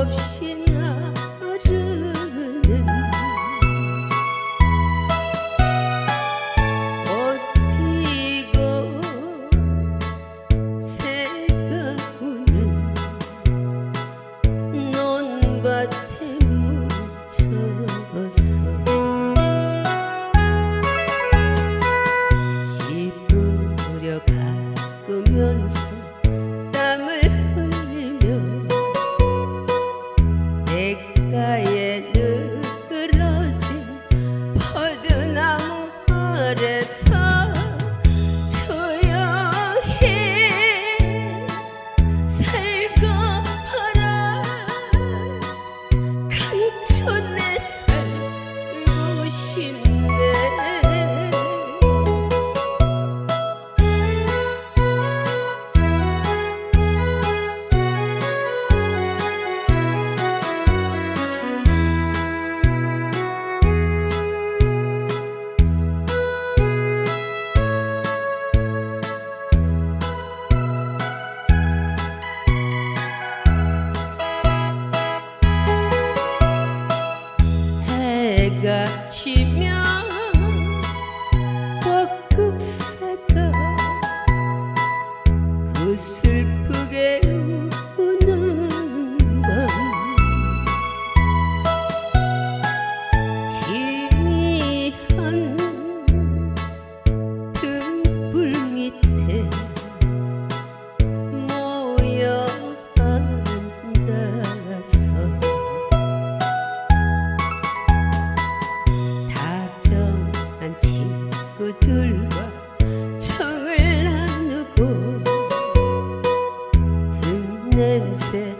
없이 내가 지면 친구들과 정을 나누고 그 냄새